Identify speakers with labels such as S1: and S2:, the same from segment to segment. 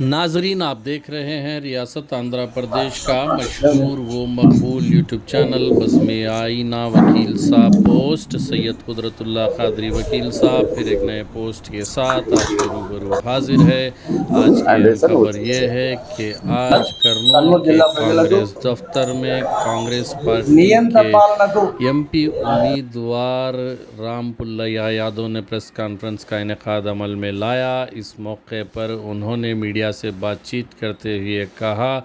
S1: ناظرین آپ دیکھ رہے ہیں ریاست آندھرا پردیش کا مشہور و مقبول یوٹیوب چینل۔ بزم آئینہ وکیل صاحب پوسٹ سید قدرت اللہ قادری وکیل صاحب پھر ایک نئے پوسٹ کے ساتھ آج کے روبرو حاضر ہے آج کی خبر یہ ہے کہ آج کرنول کے کانگریس دفتر میں کانگریس
S2: پارٹی
S1: کے
S2: ایم
S1: پی امیدوار رام پلیا یادو نے پریس کانفرنس کا انعقاد عمل میں لایا۔ اس موقع پر انہوں نے میڈیا میڈیا سے بات چیت کرتے ہوئے کہا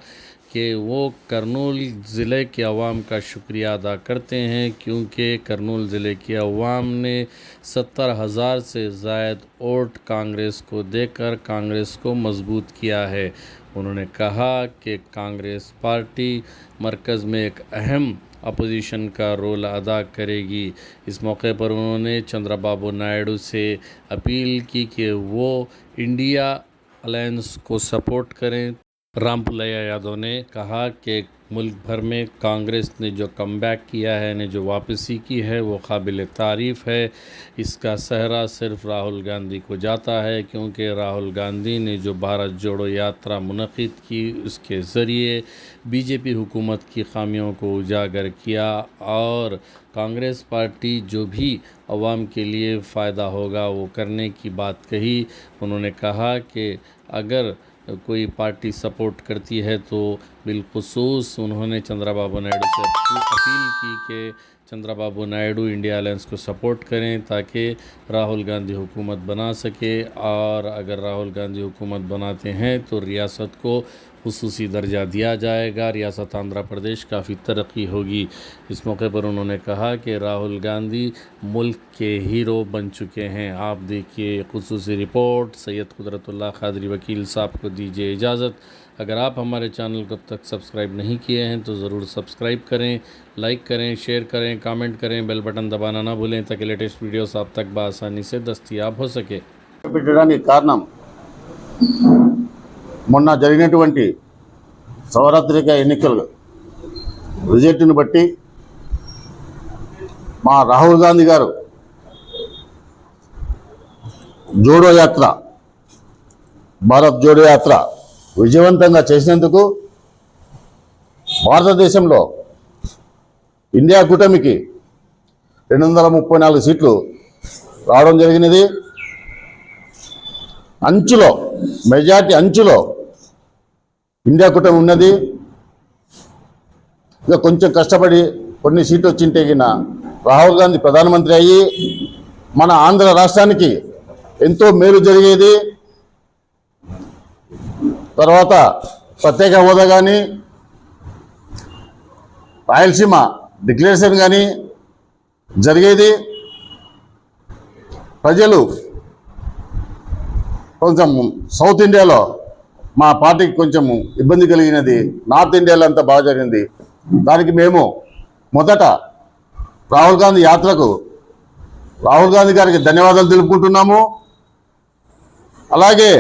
S1: کہ وہ کرنول ضلع کے عوام کا شکریہ ادا کرتے ہیں کیونکہ کرنول ضلع کے عوام نے ستر ہزار سے زائد ووٹ کانگریس کو دے کر کانگریس کو مضبوط کیا ہے۔ انہوں نے کہا کہ کانگریس پارٹی مرکز میں ایک اہم اپوزیشن کا رول ادا کرے گی۔ اس موقع پر انہوں نے چندرہ بابو نائیڈو سے اپیل کی کہ وہ انڈیا الائنس کو سپورٹ کریں رام پلیا یادو نے کہا کہ ملک بھر میں کانگریس نے جو کم بیک کیا ہے، نے جو واپسی کی ہے، وہ قابل تعریف ہے۔ اس کا سہرا صرف راہل گاندھی کو جاتا ہے، کیونکہ راہل گاندھی نے جو بھارت جوڑو یاترا منعقد کی، اس کے ذریعے بی جے پی حکومت کی خامیوں کو اجاگر کیا۔ اور کانگریس پارٹی جو بھی عوام کے لیے فائدہ ہوگا، وہ کرنے کی بات کہی۔ انہوں نے کہا کہ اگر کوئی پارٹی سپورٹ کرتی ہے تو بالخصوص انہوں نے چندرا بابو نائیڈو سے اپیل کی کہ چندرا بابو نائیڈو انڈیا الائنس کو سپورٹ کریں تاکہ راہل گاندھی حکومت بنا سکے اور اگر راہل گاندھی حکومت بناتے ہیں تو ریاست کو خصوصی درجہ دیا جائے گا۔ ریاست آندھرا پردیش کافی ترقی ہوگی۔ اس موقع پر انہوں نے کہا کہ راہل گاندھی ملک کے ہیرو بن چکے ہیں۔ آپ دیکھیے خصوصی رپورٹ۔ سید قدرت اللہ قادری وکیل صاحب کو دیجیے اجازت۔ اگر آپ ہمارے چینل کو اب تک سبسکرائب نہیں کیے ہیں تو ضرور سبسکرائب کریں،
S3: لائک کریں،
S1: شیئر کریں، کامنٹ کریں، بیل بٹن دبانا نہ بھولیں تاکہ لیٹسٹ ویڈیوز آپ تک بآسانی سے دستیاب ہو سکے۔
S3: మొన్న జరిగినటువంటి సౌరాత్రిక ఎన్నికలు రిజల్ట్ని బట్టి మా రాహుల్ గాంధీ గారు జోడో యాత్ర భారత్ జోడో యాత్ర విజయవంతంగా చేసినందుకు భారతదేశంలో ఇండియా కూటమికి రెండు వందల ముప్పై నాలుగు సీట్లు రావడం జరిగినది. అంచులో మెజార్టీ అంచులో ఇండియా కూటమి ఉన్నది. ఇక కొంచెం కష్టపడి కొన్ని సీట్లు వచ్చింటే గిన రాహుల్ గాంధీ ప్రధానమంత్రి అయ్యి మన ఆంధ్ర రాష్ట్రానికి ఎంతో మేలు జరిగేది. తర్వాత ప్రత్యేక హోదా కానీ రాయలసీమ డిక్లరేషన్ కానీ జరిగేది. ప్రజలు కొంచెం సౌత్ ఇండియాలో మా పార్టీకి కొంచెం ఇబ్బంది కలిగినది నార్త్ ఇండియాలో అంతా బాగా జరిగింది. దానికి మేము మొదట రాహుల్ గాంధీ యాత్రకు రాహుల్ గాంధీ గారికి ధన్యవాదాలు తెలుపుకుంటున్నాము. అలాగే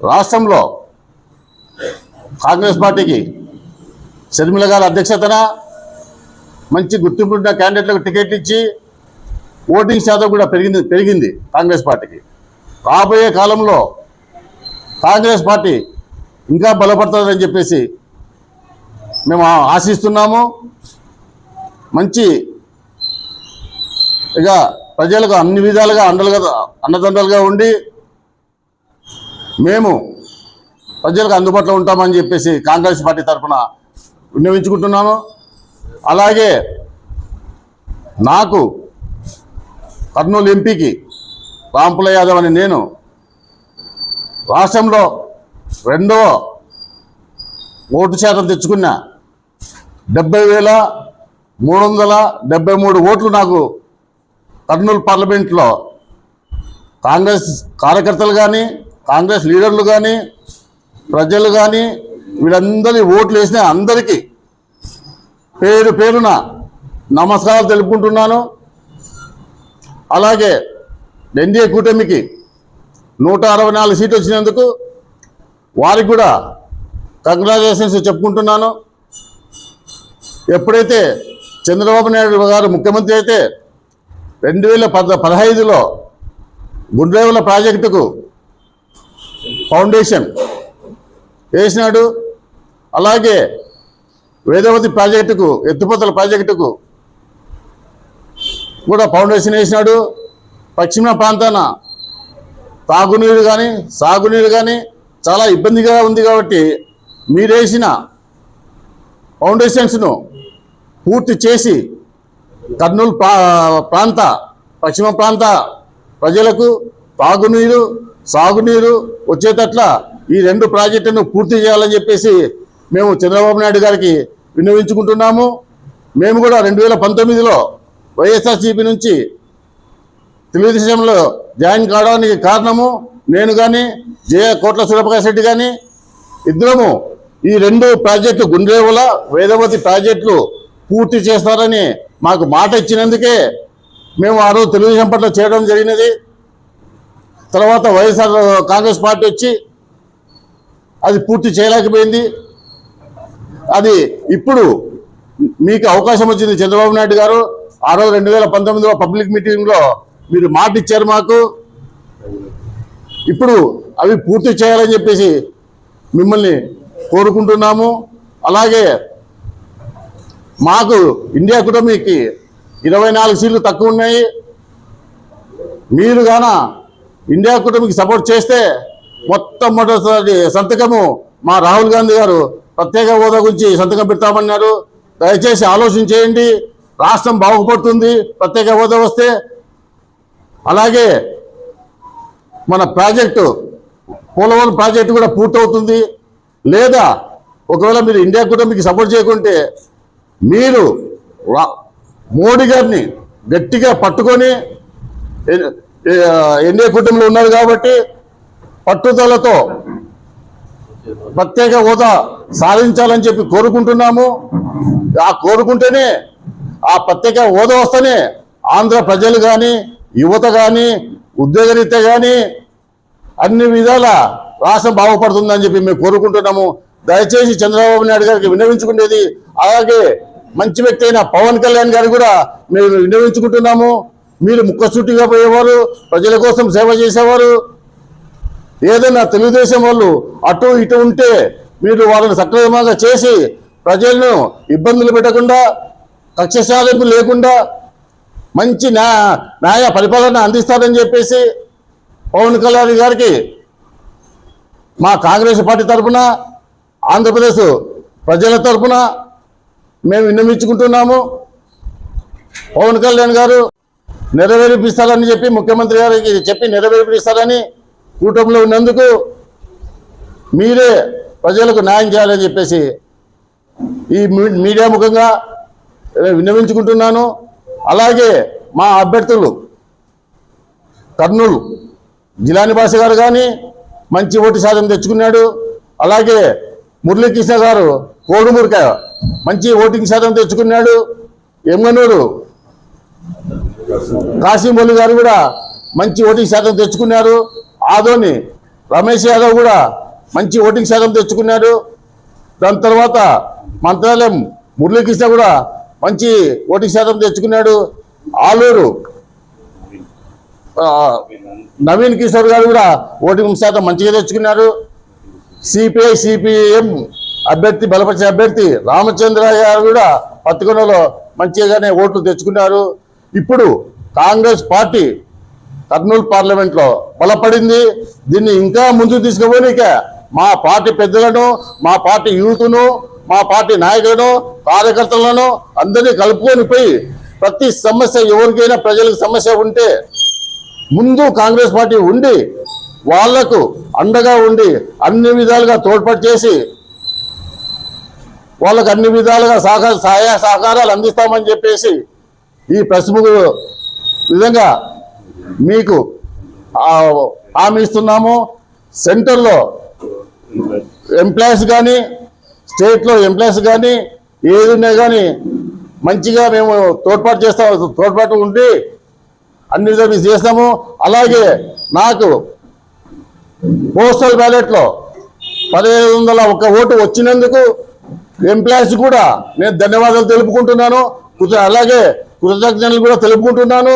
S3: రాష్ట్రంలో కాంగ్రెస్ పార్టీకి షర్మిల గారి అధ్యక్షతన మంచి గుర్తింపున్న క్యాండిడేట్లకు టికెట్ ఇచ్చి ఓటింగ్ శాతం కూడా పెరిగింది పెరిగింది కాంగ్రెస్ పార్టీకి. రాబోయే కాలంలో కాంగ్రెస్ పార్టీ ఇంకా బలపడుతుందని చెప్పేసి మేము ఆశిస్తున్నాము. మంచి ఇక ప్రజలకు అన్ని విధాలుగా అండలుగా అండదండలుగా ఉండి మేము ప్రజలకు అందుబాటులో ఉంటామని చెప్పేసి కాంగ్రెస్ పార్టీ తరఫున విన్నవించుకుంటున్నాను అలాగే నాకు కర్నూలు ఎంపీకి రాంపుల యాదవ్ అని నేను రాష్ట్రంలో రెండవ ఓటు శాతం తెచ్చుకున్న డెబ్బై వేల మూడు వందల డెబ్బై మూడు ఓట్లు నాకు కర్నూలు పార్లమెంట్లో కాంగ్రెస్ కార్యకర్తలు కానీ కాంగ్రెస్ లీడర్లు కానీ ప్రజలు కానీ వీళ్ళందరి ఓట్లు వేసిన అందరికీ పేరు పేరున నమస్కారాలు తెలుపుకుంటున్నాను. అలాగే ఎన్డీఏ కూటమికి నూట అరవై నాలుగు సీట్లు వచ్చినందుకు వారికి కూడా కంగ్రాచులేషన్స్ చెప్పుకుంటున్నాను. ఎప్పుడైతే చంద్రబాబు నాయుడు గారు ముఖ్యమంత్రి అయితే రెండు వేల పద పదహైదులో గుండ్రేవుల ప్రాజెక్టుకు ఫౌండేషన్ వేసినాడు. అలాగే వేదవతి ప్రాజెక్టుకు ఎత్తిపోతల ప్రాజెక్టుకు కూడా ఫౌండేషన్ వేసినాడు. పశ్చిమ ప్రాంతాన తాగునీరు కానీ సాగునీరు కానీ చాలా ఇబ్బందిగా ఉంది కాబట్టి మీరేసిన ఫౌండేషన్స్ను పూర్తి చేసి కర్నూలు ప్రాంత పశ్చిమ ప్రాంత ప్రజలకు తాగునీరు సాగునీరు వచ్చేటట్ల ఈ రెండు ప్రాజెక్టును పూర్తి చేయాలని చెప్పేసి మేము చంద్రబాబు నాయుడు గారికి విన్నవించుకుంటున్నాము. మేము కూడా రెండు వేల పంతొమ్మిదిలో వైఎస్ఆర్సీపీ నుంచి తెలుగుదేశంలో జాయిన్ కావడానికి కారణము నేను కానీ జయ కోట్ల సూర్యప్రకాష్ రెడ్డి కానీ ఇద్దరము ఈ రెండు ప్రాజెక్టు గుండ్రేవుల వేదవతి ప్రాజెక్టులు పూర్తి చేస్తారని మాకు మాట ఇచ్చినందుకే మేము ఆ రోజు తెలుగుదేశం పట్ల చేయడం జరిగినది. తర్వాత వైఎస్ఆర్ కాంగ్రెస్ పార్టీ వచ్చి అది పూర్తి చేయలేకపోయింది. అది ఇప్పుడు మీకు అవకాశం వచ్చింది చంద్రబాబు నాయుడు గారు. ఆ రోజు రెండు వేల పంతొమ్మిదిలో పబ్లిక్ మీటింగ్లో మీరు మాట ఇచ్చారు మాకు. ఇప్పుడు అవి పూర్తి చేయాలని చెప్పేసి మిమ్మల్ని కోరుకుంటున్నాము. అలాగే మాకు ఇండియా కూటమికి ఇరవై నాలుగు సీట్లు తక్కువ ఉన్నాయి. మీరు గాన ఇండియా కూటమికి సపోర్ట్ చేస్తే మొట్టమొదటిసారి సంతకము మా రాహుల్ గాంధీ గారు ప్రత్యేక హోదా గురించి సంతకం పెడతామన్నారు. దయచేసి ఆలోచన చేయండి. రాష్ట్రం బాగుపడుతుంది. ప్రత్యేక హోదా వస్తే అలాగే మన ప్రాజెక్టు పోలవరం ప్రాజెక్టు కూడా పూర్తవుతుంది. లేదా ఒకవేళ మీరు ఇండియా కూటమికి సపోర్ట్ చేయకుంటే మీరు మోడీ గారిని గట్టిగా పట్టుకొని ఎన్డీఏ కూటమిలో ఉన్నారు కాబట్టి పట్టుదలతో ప్రత్యేక హోదా సాధించాలని చెప్పి కోరుకుంటున్నాము. ఆ కోరుకుంటేనే ఆ ప్రత్యేక హోదా వస్తేనే ఆంధ్ర ప్రజలు కానీ యువత కానీ ఉద్యోగరీత్యా కానీ అన్ని విధాల రాష్ట్రం బాగుపడుతుందని చెప్పి మేము కోరుకుంటున్నాము. దయచేసి చంద్రబాబు నాయుడు గారికి విన్నవించుకునేది అలాగే మంచి వ్యక్తి అయిన పవన్ కళ్యాణ్ గారు కూడా మేము విన్నవించుకుంటున్నాము. మీరు ముక్కసూటిగా పోయేవారు ప్రజల కోసం సేవ చేసేవారు. ఏదైనా తెలుగుదేశం వాళ్ళు అటు ఇటు ఉంటే మీరు వాళ్ళని సక్రమంగా చేసి ప్రజలను ఇబ్బందులు పెట్టకుండా కక్ష సాధింపు లేకుండా మంచి న్యాయ న్యాయ పరిపాలన అందిస్తారని చెప్పేసి పవన్ కళ్యాణ్ గారికి మా కాంగ్రెస్ పార్టీ తరఫున ఆంధ్రప్రదేశ్ ప్రజల తరఫున మేము విన్నమించుకుంటున్నాము పవన్ కళ్యాణ్ గారు నెరవేర్పిస్తారని చెప్పి ముఖ్యమంత్రి గారికి చెప్పి నెరవేర్పిస్తారని కూటమిలో ఉన్నందుకు మీరే ప్రజలకు న్యాయం చేయాలని చెప్పేసి ఈ మీ- మీడియా ముఖంగా విన్నవించుకుంటున్నాను. అలాగే మా అభ్యర్థులు కర్నూలు జిలాని భాష గారు కానీ మంచి ఓటు శాతం తెచ్చుకున్నాడు. అలాగే మురళీకృష్ణ గారు కోడుమూరిక మంచి ఓటింగ్ శాతం తెచ్చుకున్నాడు. ఎమ్మనూరు కాశీమౌలి గారు కూడా మంచి ఓటింగ్ శాతం తెచ్చుకున్నారు. ఆదోని రమేష్ యాదవ్ కూడా మంచి ఓటింగ్ శాతం తెచ్చుకున్నాడు. దాని తర్వాత మంత్రాలయం మురళీకృష్ణ కూడా మంచి ఓటింగ్ శాతం తెచ్చుకున్నాడు ఆలూరు. నవీన్ కిషోర్ గారు కూడా ఓటింగ్ శాతం మంచిగా తెచ్చుకున్నారు. సిపిఐ సిపిఎం అభ్యర్థి బలపరిచిన అభ్యర్థి రామచంద్ర గారు కూడా పత్తికొండలో మంచిగానే ఓట్లు తెచ్చుకున్నారు. ఇప్పుడు కాంగ్రెస్ పార్టీ కర్నూలు పార్లమెంట్లో బలపడింది. దీన్ని ఇంకా ముందుకు తీసుకుపోయినాక మా పార్టీ పెద్దలను మా పార్టీ యూత్ను మా పార్టీ నాయకులను కార్యకర్తలను అందరినీ కలుపుకొని పోయి ప్రతి సమస్య ఎవరికైనా ప్రజలకు సమస్య ఉంటే ముందు కాంగ్రెస్ పార్టీ ఉండి వాళ్ళకు అండగా ఉండి అన్ని విధాలుగా తోడ్పాటు చేసి వాళ్ళకు అన్ని విధాలుగా సహకార సహాయ సహకారాలు అందిస్తామని చెప్పేసి ఈ ప్రశ్నకు విధంగా మీకు హామీ ఇస్తున్నాము. సెంటర్లో ఎంప్లాయీస్ కానీ స్టేట్లో ఎంప్లాయీస్ కానీ ఏది ఉన్నా కానీ మంచిగా మేము తోడ్పాటు చేస్తాం తోడ్పాటు ఉండి అన్ని విధాలు చేస్తాము. అలాగే నాకు పోస్టల్ బ్యాలెట్లో పదిహేను వందల ఒక ఓటు వచ్చినందుకు ఎంప్లాయీస్ కూడా నేను ధన్యవాదాలు తెలుపుకుంటున్నాను. అలాగే కృతజ్ఞతలు కూడా తెలుపుకుంటున్నాను.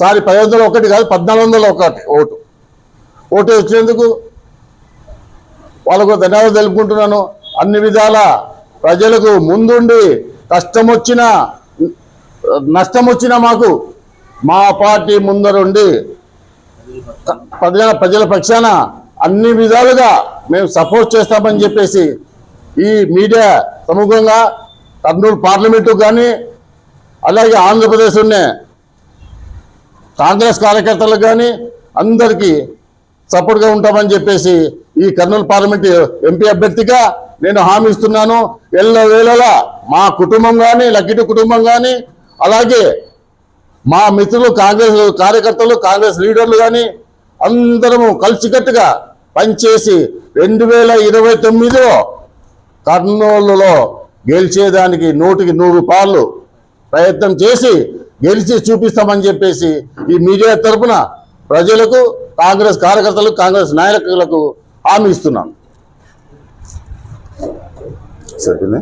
S3: సారీ పదిహేను వందల ఒకటి కాదు పద్నాలుగు వందల ఒకటి ఓటు. ఓటు వచ్చినందుకు వాళ్ళకు ధన్యవాదాలు తెలుపుకుంటున్నాను. అన్ని విధాల ప్రజలకు ముందుండి కష్టం వచ్చినా నష్టం వచ్చినా మాకు మా పార్టీ ముందరుండి ప్రజల ప్రజల పక్షాన అన్ని విధాలుగా మేము సపోర్ట్ చేస్తామని చెప్పేసి ఈ మీడియా ప్రముఖంగా కర్నూలు పార్లమెంటు కానీ అలాగే ఆంధ్రప్రదేశ్ ఉన్న కాంగ్రెస్ కార్యకర్తలకు కానీ అందరికీ సపోర్ట్గా ఉంటామని చెప్పేసి ఈ కర్నూలు పార్లమెంట్ ఎంపీ అభ్యర్థిగా నేను హామీ ఇస్తున్నాను. ఎల్ల వేళలా మా కుటుంబం కానీ లక్కిటి కుటుంబం కానీ అలాగే మా మిత్రులు కాంగ్రెస్ కార్యకర్తలు కాంగ్రెస్ లీడర్లు కానీ అందరము కలిసికట్టుగా పనిచేసి రెండు వేల ఇరవై తొమ్మిదిలో కర్నూలులో గెలిచేదానికి నూటికి నూరు పాళ్ళు ప్రయత్నం చేసి గెలిచి చూపిస్తామని చెప్పేసి ఈ మీడియా తరపున ప్రజలకు కాంగ్రెస్ కార్యకర్తలకు కాంగ్రెస్ నాయకులకు హామీ ఇస్తున్నాను. సరేనా